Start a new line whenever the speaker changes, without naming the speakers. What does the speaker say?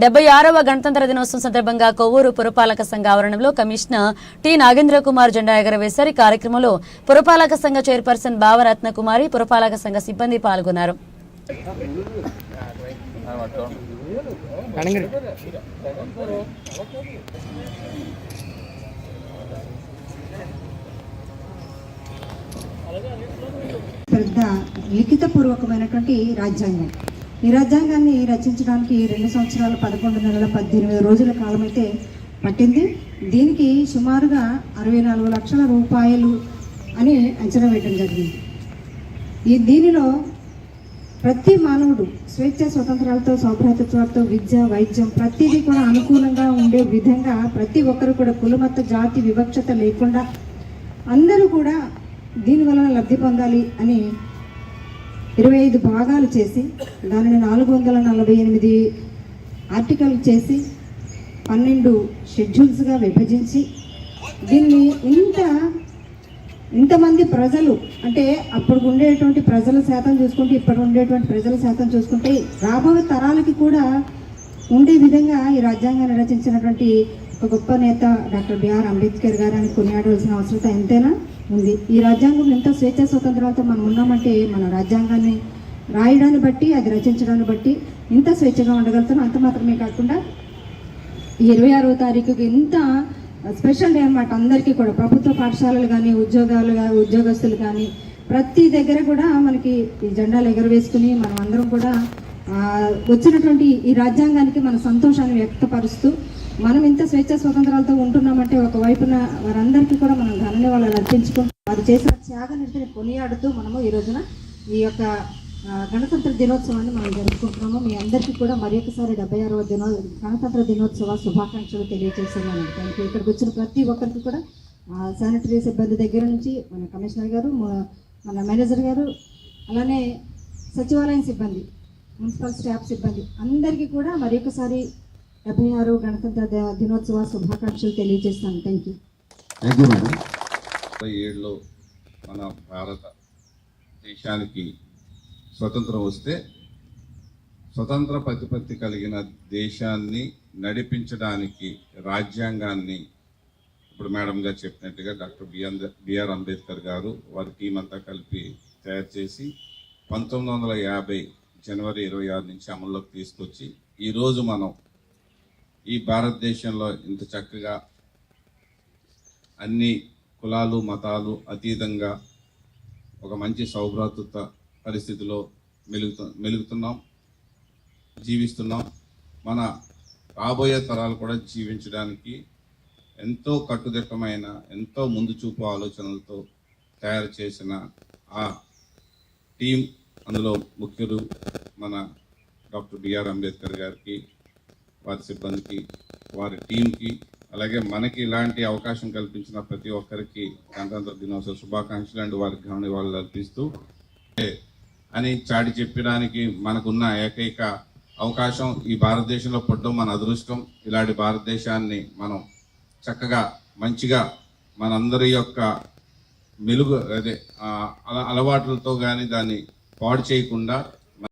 డెబ్బై ఆరవ గణతంత్ర దినోత్సవం సందర్భంగా కొవ్వూరు పురపాలక సంఘ ఆవరణంలో కమిషనర్ టి నాగేంద్ర కుమార్ జెండా ఎగరవేశారు. ఈ కార్యక్రమంలో పురపాలక సంఘ చైర్పర్సన్ భావరత్న కుమారి పురపాలక సంఘ సిబ్బంది పాల్గొన్నారు.
పెద్ద లిఖితపూర్వకమైనటువంటి రాజ్యాంగం. ఈ రాజ్యాంగాన్ని రచించడానికి రెండు సంవత్సరాల పదకొండు నెలల పద్దెనిమిది రోజుల కాలం అయితే పట్టింది. దీనికి సుమారుగా అరవై నాలుగు లక్షల రూపాయలు అని అంచనా వేయడం జరిగింది. ఈ దీనిలో ప్రతి మానవుడు స్వేచ్ఛ స్వతంత్రాలతో సౌభ్రాతత్వాలతో విద్య వైద్యం ప్రతిదీ కూడా అనుకూలంగా ఉండే విధంగా ప్రతి ఒక్కరు కూడా కులమత జాతి వివక్షత లేకుండా అందరూ కూడా దీనివలన లబ్ధి పొందాలి అని ఇరవై ఐదు భాగాలు చేసి దానిని నాలుగు వందల నలభై ఎనిమిది ఆర్టికల్ చేసి పన్నెండు షెడ్యూల్స్గా విభజించి దీన్ని ఇంత ఇంతమంది ప్రజలు అంటే అప్పుడు ఉండేటువంటి ప్రజల శాతం చూసుకుంటే ఇప్పుడు ఉండేటువంటి ప్రజల శాతం చూసుకుంటే రాబోయే తరాలకి కూడా ఉండే విధంగా ఈ రాజ్యాంగాన్ని రచించినటువంటి ఒక గొప్ప నేత డాక్టర్ బిఆర్ అంబేద్కర్ గారిని కొనియాడవలసిన అవసరం ఎంతైనా ఉంది. ఈ రాజ్యాంగం ఎంత స్వేచ్ఛ స్వతంత్రాలతో మనం ఉన్నామంటే మన రాజ్యాంగాన్ని రాయడాన్ని బట్టి అది రచించడాన్ని బట్టి ఇంత స్వేచ్ఛగా ఉండగలుగుతాం అంత మాత్రమే కాకుండా ఇరవై ఆరో తారీఖుకి ఇంత స్పెషల్ డే అనమాట అందరికీ కూడా. ప్రభుత్వ పాఠశాలలు కానీ ఉద్యోగాలు కానీ ఉద్యోగస్తులు కానీ ప్రతి దగ్గర కూడా మనకి ఈ జెండాలు ఎగరవేసుకుని మనం అందరం కూడా వచ్చినటువంటి ఈ రాజ్యాంగానికి మన సంతోషాన్ని వ్యక్తపరుస్తూ మనం ఇంత స్వేచ్ఛ స్వతంత్రాలతో ఉంటున్నామంటే ఒకవైపున వారందరికీ కూడా మనం ధన్యవాదాలు అర్పించుకుంటూ వారు చేసిన త్యాగ కొనియాడుతూ మనము ఈ రోజున ఈ యొక్క గణతంత్ర దినోత్సవాన్ని మనం జరుపుకుంటున్నాము. మీ అందరికీ కూడా మరి ఒకసారి డెబ్బై ఆరవ దినో గణతంత్ర దినోత్సవ శుభాకాంక్షలు తెలియజేస్తున్నాను. థ్యాంక్ యూ ఇక్కడికి వచ్చిన ప్రతి ఒక్కరికి కూడా శానిటరీ సిబ్బంది దగ్గర నుంచి మన కమిషనర్ గారు మన మేనేజర్ గారు అలానే సచివాలయం సిబ్బంది మున్సిపల్ స్టాఫ్ సిబ్బంది అందరికీ కూడా మరి ఒకసారి డెబ్బై ఆరు గణతంత్ర దినోత్సవ శుభాకాంక్షలు తెలియజేస్తాను. Thank you
thank you madam
ముప్పై ఏడులో మన భారత దేశానికి స్వతంత్రం వస్తే స్వతంత్ర ప్రతిపత్తి కలిగిన దేశాన్ని నడిపించడానికి రాజ్యాంగాన్ని ఇప్పుడు మేడం గారు చెప్పినట్టుగా డాక్టర్ బిఆర్ బిఆర్ అంబేద్కర్ గారు వారి టీం అంతా కలిపి తయారు చేసి పంతొమ్మిది వందల యాభై జనవరి ఇరవై ఆరు నుంచి అమల్లోకి తీసుకొచ్చి ఈరోజు మనం ఈ భారతదేశంలో ఇంత చక్కగా అన్ని కులాలు మతాలు అతీతంగా ఒక మంచి సౌభ్రాతృత పరిస్థితిలో మెలుగుతు మెలుగుతున్నాం జీవిస్తున్నాం. మన రాబోయే తరాలు కూడా జీవించడానికి ఎంతో కట్టుదిట్టమైన ఎంతో ముందు చూపు ఆలోచనలతో తయారు చేసిన ఆ టీం అందులో ముఖ్యులు మన డాక్టర్ బిఆర్ అంబేద్కర్ గారికి వారి సిబ్బందికి వారి టీంకి అలాగే మనకి ఇలాంటి అవకాశం కల్పించిన ప్రతి ఒక్కరికి గణతంత్ర దినోత్సవ శుభాకాంక్షలు అండ్ వారికి ఘన వాళ్ళు అర్పిస్తూ అని చాటి చెప్పడానికి మనకున్న ఏకైక అవకాశం ఈ భారతదేశంలో పుట్టడం మన అదృష్టం. ఇలాంటి భారతదేశాన్ని మనం చక్కగా మంచిగా మనందరి యొక్క మెలుగు అదే అల అలవాట్లతో కానీ దాన్ని పాడు చేయకుండా